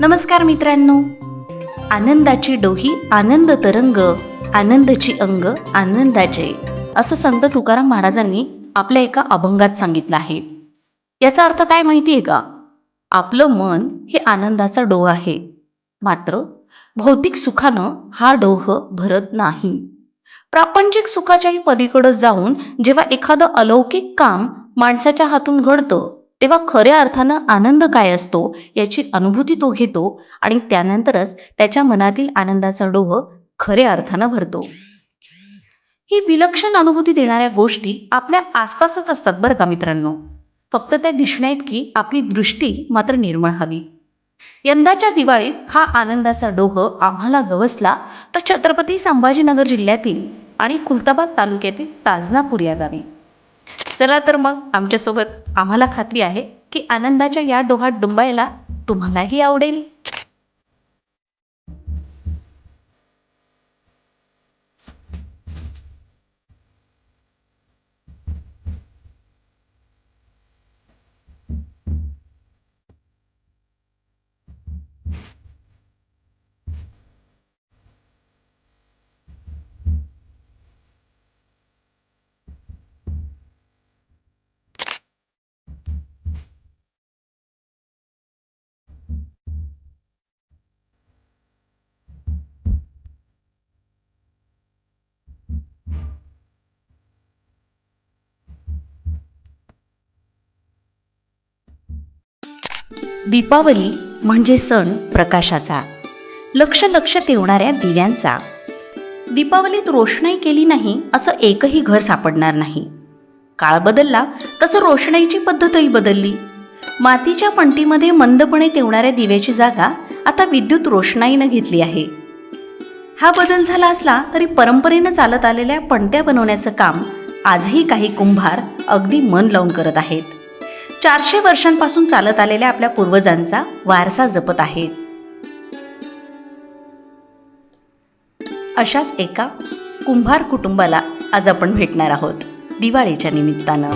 नमस्कार मित्रांनो. आनंदाची डोही आनंद तरंग आनंदाची अंग आनंदाचे. असं संत तुकाराम महाराजांनी आपल्या एका अभंगात सांगितलं आहे. याचा अर्थ काय माहिती आहे का? आपलं मन हे आनंदाचा डोह आहे. मात्र भौतिक सुखानं हा डोह भरत नाही. प्रापंचिक सुखाच्याही पलीकडं जाऊन जेव्हा एखादं अलौकिक काम माणसाच्या हातून घडतं तेव्हा खऱ्या अर्थानं आनंद काय असतो याची अनुभूती तो घेतो आणि त्यानंतरच त्याच्या मनातील आनंदाचा डोह खऱ्या अर्थानं भरतो. ही विलक्षण अनुभूती देणाऱ्या गोष्टी आपल्या आसपासच असतात बरं का मित्रांनो. फक्त त्या दिसण्याइतकी आपली दृष्टी मात्र निर्मळ हवी. यंदाच्या दिवाळीत हा आनंदाचा डोह आम्हाला गवसला तर छत्रपती संभाजीनगर जिल्ह्यातील आणि खुलताबाद तालुक्यातील ताजनापूर या गावी. चला तर मग आमच्यासोबत आम्हाला खात्री आहे की आनंदाच्या या डोहात डुंबायला तुम्हालाही आवडेल. दीपावली म्हणजे सण प्रकाशाचा. लक्ष लक्ष तेवणाऱ्या दिव्यांचा. दीपावलीत रोषणाई केली नाही असं एकही घर सापडणार नाही. काळ बदलला तसं रोषणाईची पद्धतही बदलली. मातीच्या पणतीमध्ये मंदपणे तेवणाऱ्या दिव्याची जागा आता विद्युत रोषणाईनं घेतली आहे. हा बदल झाला असला तरी परंपरेनं चालत आलेल्या पणत्या बनवण्याचं काम आजही काही कुंभार अगदी मन लावून करत आहेत. चारशे वर्षांपासून चालत आलेल्या आपल्या पूर्वजांचा वारसा जपत आहेत अशाच एका कुंभार कुटुंबाला आज आपण भेटणार आहोत दिवाळीच्या निमित्तानं.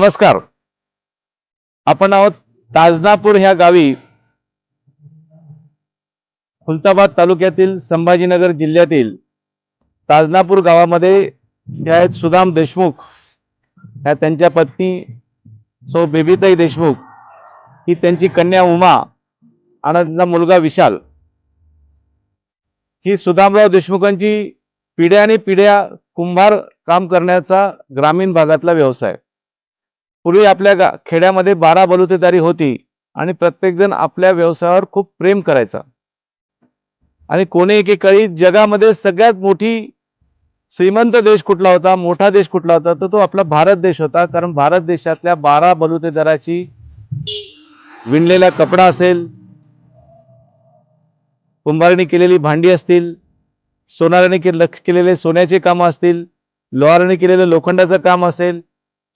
नमस्कार. आपण आहोत ताजनापूर ह्या गावी. खुलताबाद तालुक्यातील संभाजीनगर जिल्ह्यातील ताजनापूर गावामध्ये ह्या आहेत सुदाम देशमुख. ह्या त्यांच्या पत्नी सौ बेबीताई देशमुख. ही त्यांची कन्या उमा आणि त्यांचा मुलगा विशाल. ही सुदामराव देशमुखांची पिढ्याने पिढ्या कुंभार काम करण्याचा ग्रामीण भागातला व्यवसाय. पूर्वी आपल्या गा खेड्यामध्ये बारा बलुतेदारी होती आणि प्रत्येकजण आपल्या व्यवसायावर खूप प्रेम करायचा. आणि कोणी एकेकाळी जगामध्ये सगळ्यात मोठी श्रीमंत देश कुठला होता मोठा देश कुठला होता तर तो आपला भारत देश होता. कारण भारत देशातल्या बारा बलुतेदाराची विणलेला कपडा असेल कुंभारणी केलेली भांडी असतील सोनाराने के केलेले सोन्याचे कामं असतील लोहाराने केलेलं लोखंडाचं काम असेल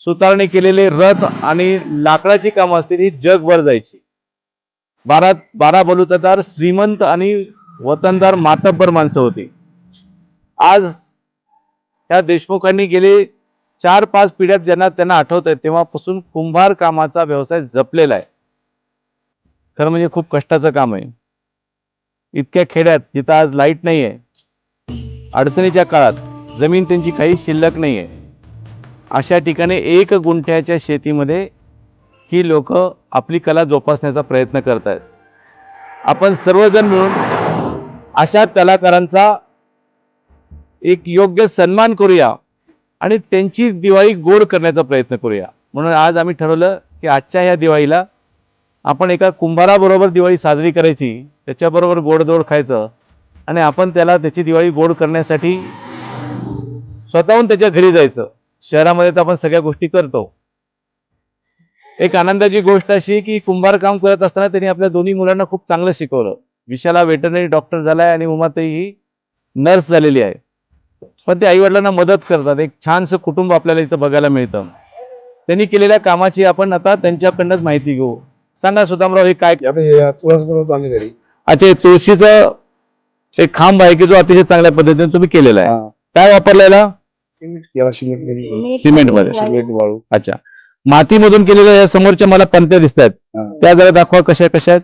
सुतारणी केलेले रथ आणि लाकडाची कामं असतील ही जगभर जायची. बारा बारा बलुतदार श्रीमंत आणि वतनदार मातब्बर माणसं होती. आज त्या देशमुखांनी गेले चार पाच पिढ्यात ज्यांना त्यांना आठवत आहे तेव्हापासून कुंभार कामाचा व्यवसाय जपलेला आहे. खरं म्हणजे खूप कष्टाचं काम आहे. इतक्या खेड्यात जिथं आज लाइट नाही आहे अडचणीच्या काळात जमीन त्यांची काही शिल्लक नाही आहे अशा ठिकाणी एक गुंठ्याच्या शेतीमध्ये ही लोक आपली कला जोपासण्याचा प्रयत्न करत आहेत आपण सर्वजण मिळून अशा कलाकारांचा एक योग्य सन्मान करूया आणि त्यांची दिवाळी गोड करण्याचा प्रयत्न करूया. म्हणून आज आम्ही ठरवलं की आजच्या ह्या दिवाळीला आपण एका कुंभाराबरोबर दिवाळी साजरी करायची त्याच्याबरोबर गोडधोड खायचं आणि आपण त्याला त्याची दिवाळी गोड करण्यासाठी स्वतःहून त्याच्या घरी जायचं. शहरामध्ये तर आपण सगळ्या गोष्टी करतो. एक आनंदाची गोष्ट अशी की कुंभार काम करत असताना त्यांनी आपल्या दोन्ही मुलांना खूप चांगलं शिकवलं. विशाला वेटरनरी डॉक्टर झालाय आणि उमाताई ही नर्स झालेली आहे. पण ते आईवडिलांना मदत करतात. एक छानसं कुटुंब आपल्याला इथं बघायला मिळतं. त्यांनी केलेल्या कामाची आपण आता त्यांच्याकडनंच माहिती घेऊ. सांगा सुदामराव हे काय अच्छा हे तुळशीचं एक खांब आहे की जो अतिशय चांगल्या पद्धतीने तुम्ही केलेला आहे. काय वापरलेला? याला सिमेंटमध्ये सिमेंटमध्ये सिमेंट वाळू. अच्छा. मातीमधून केलेल्या या समोरच्या मला पंत्या दिसत आहेत हा. त्या जरा दाखवा कशा कशा आहेत.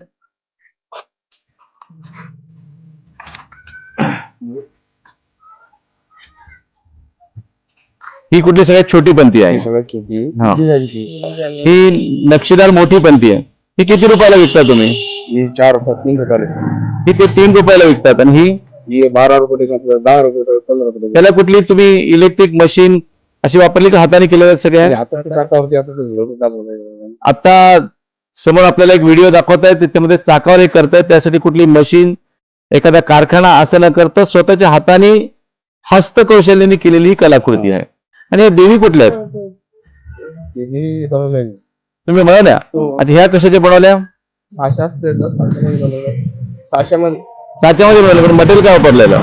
ही कुठली सगळ्यात छोटी पंथी हे आहे सगळं किती हा. ही ही नक्षीदार मोठी पंथी आहे. ही किती रुपयाला विकता तुम्ही? चार रुपये तीन रुपये ही ते तीन रुपयाला विकतात आणि ही ही बारा रुपये दहा रुपये पंधरा रुपये. त्याला कुठली तुम्ही इलेक्ट्रिक मशीन अशी वापरली का हाताने केलेल्या सगळ्या आता ते झोडून टाकलं. आता समोर आपल्याला एक व्हिडिओ दाखवत आहे त्याच्यामध्ये चाकावर हे करतायत त्यासाठी कुठली मशीन एखादा कारखाना असं न करता स्वतःच्या हाताने हस्तकौशल्याने केलेली ही कलाकृती आहे आणि या देवी कुठल्या आहेत ही नाही. तुम्ही म्हणाल्या हो. आता ह्या कशाच्या बनवल्या सहाशे असते ना, बनवलं. साच्यामध्ये बनवल्या पण मटेरियल काय वापरलेलं?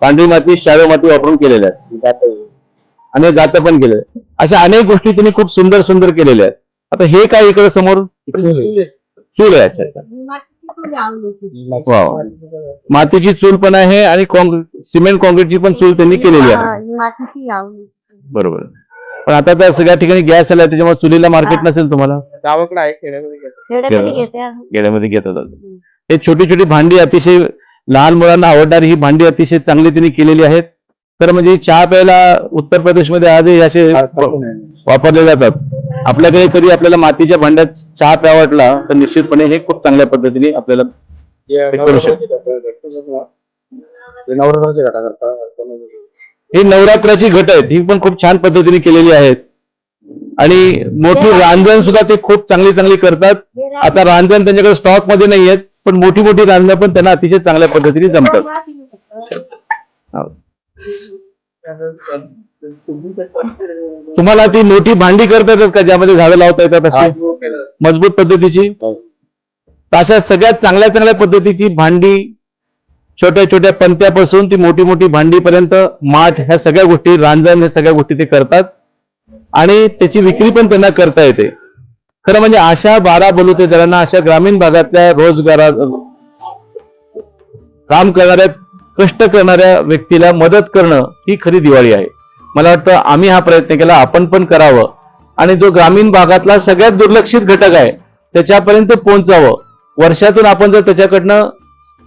पांढरी माती शाडो माती वापरून केलेल्या आहेत. जातं. आणि जात पण केले अशा अनेक गोष्टी त्यांनी खूप सुंदर सुंदर केलेल्या आहेत. आता हे काय इकडे समोर? चूल आहे अच्छा. मातीची चूल पण आहे आणि सिमेंट कॉन्क्रीटची पण चूल त्यांनी केलेली आहे. बरोबर. पण आता तर सगळ्या ठिकाणी गॅस आला त्याच्यामुळे चुलीला मार्केट नसेल तुम्हाला. गावाकडे आहे खेड्यामध्ये घेतात. गेल्यामध्ये घेतात हे छोटी छोटी भांडी अतिशय लहान मुलांना आवडणारी ही भांडी अतिशय चांगली त्यांनी केलेली आहेत. तर म्हणजे चहा प्यायला उत्तर प्रदेशमध्ये आजही असे हा. वापरले जातात. आपल्याकडे कधी आपल्याला मातीच्या भांड्यात चहा प्या वाटला तर निश्चितपणे हे खूप चांगल्या पद्धतीने आपल्याला हे करू. हे नवरात्राचे घटा करतात ही नवरात्राची घट आहेत. ही पण खूप छान पद्धतीने केलेली आहेत. आणि मोठी रांजण सुद्धा ते खूप चांगली चांगली करतात. आता रांजण त्यांच्याकडे स्टॉकमध्ये नाही आहेत पण मोठी मोठी रांजणं पण त्यांना अतिशय चांगल्या पद्धतीने जमतात. हो. तुम्हाला ती मोठी भांडी करता येतात का ज्यामध्ये झाडं लावता येतात अशी? मजबूत पद्धतीची? हो. तर अशा सगळ्यात चांगल्या चांगल्या पद्धतीची भांडी छोट्या छोट्या पंत्यापासून ती मोठी मोठी भांडीपर्यंत माठ ह्या सगळ्या गोष्टी रांजण ह्या सगळ्या गोष्टी ते करतात. आणि त्याची विक्री पण त्यांना करता येते. खरं म्हणजे अशा बारा बलुतेदारांना अशा ग्रामीण भागातल्या रोजगारात काम करणाऱ्या कष्ट करणाऱ्या व्यक्तीला मदत करणं ही खरी दिवाळी आहे. मला वाटतं आम्ही हा प्रयत्न केला आपण पण करावं. आणि जो ग्रामीण भागातला सगळ्यात दुर्लक्षित घटक आहे त्याच्यापर्यंत पोहोचावं. वर्षातून आपण जर त्याच्याकडनं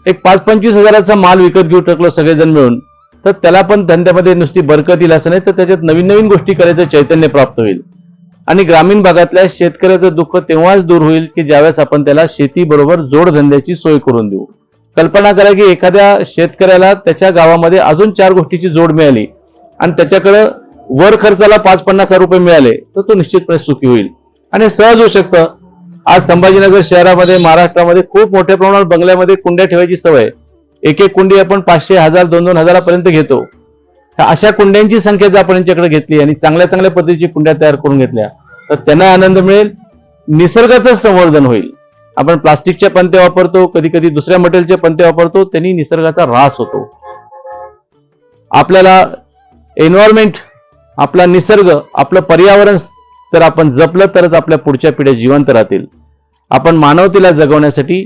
एक पाच पंचवीस हजाराचा माल विकत घेऊ शकलो सगळेजण मिळून तर त्याला पण धंद्यामध्ये नुसती बरकत येईल असं नाही तर त्याच्यात नवीन नवीन गोष्टी करायचं चैतन्य प्राप्त होईल. आणि ग्रामीण भागातल्या शेतकऱ्याचं दुःख तेव्हाच दूर होईल की ज्यावेळेस आपण त्याला शेतीबरोबर जोडधंद्याची सोय करून देऊ. कल्पना करा की एखाद्या शेतकऱ्याला त्याच्या गावामध्ये अजून चार गोष्टीची जोड मिळाली आणि त्याच्याकडं वर खर्चाला पाच पन्नास हजार रुपये मिळाले तर तो निश्चितपणे सुखी होईल. आणि सहज होऊ शकतं. आज संभाजीनगर शहरामध्ये महाराष्ट्रामध्ये खूप मोठ्या प्रमाणात बंगल्यामध्ये कुंड्या ठेवायची सवय. एक एक कुंडी आपण पाचशे हजार दोन दोन हजारापर्यंत घेतो. तर अशा कुंड्यांची संख्या जर आपण यांच्याकडे घेतली आणि चांगल्या चांगल्या पद्धतीची कुंड्या तयार करून घेतल्या तर त्यांना आनंद मिळेल निसर्गाचं संवर्धन होईल. आपण प्लास्टिकच्या पंत्या वापरतो कधी कधी दुसऱ्या मटेरियलचे पंत्या वापरतो त्यांनी निसर्गाचा ऱ्हास होतो. आपल्याला एन्व्हायरमेंट आपला निसर्ग आपलं पर्यावरण जर आपण जपलं तरच आपल्या पुढच्या पिढ्या जिवंत राहतील. आपण मानवतेला जगवण्यासाठी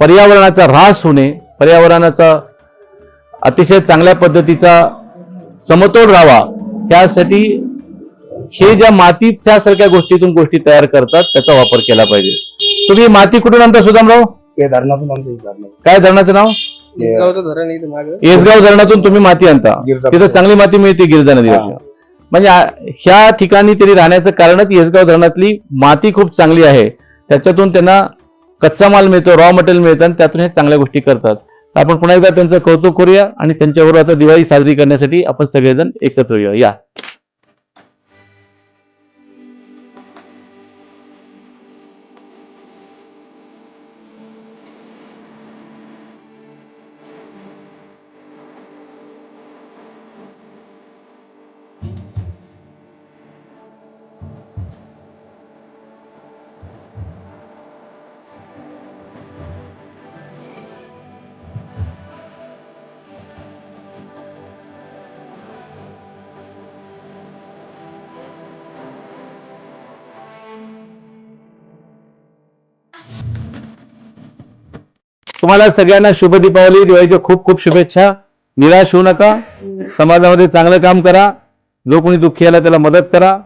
पर्यावरणाचा ऱ्हास होणे पर्यावरणाचा अतिशय चांगल्या पद्धतीचा समतोल राहावा त्यासाठी हे ज्या मातीच्या सारख्या गोष्टीतून गोष्टी तयार करतात त्याचा वापर केला पाहिजे. तुम्ही माती कुठून आणता सुदामराव? धरणातून आमचं धरणं. काय धरणाचं नाव. येसगाव धरणातून तुम्ही माती आणता. तिथं चांगली माती मिळते गिरजा नदीवरच्या म्हणजे ह्या ठिकाणी तरी राहण्याचं कारणच येसगाव धरणातली माती खूप चांगली आहे. त्याच्यातून त्यांना कच्चा माल मिळतो रॉ मटेरियल मिळतं आणि त्यातून हे चांगल्या गोष्टी करतात. तर आपण पुन्हा एकदा त्यांचं कौतुक करूया आणि त्यांच्याबरोबर आता दिवाळी साजरी करण्यासाठी आपण सगळेजण एकत्र येऊया. या. तुम्हाला सगळ्यांना शुभ दीपावली दिवाळीच्या खूप खूप शुभेच्छा. निराश होऊ नका. समाजामध्ये चांगलं काम करा. जो कोणी दुःखी आला त्याला मदत करा.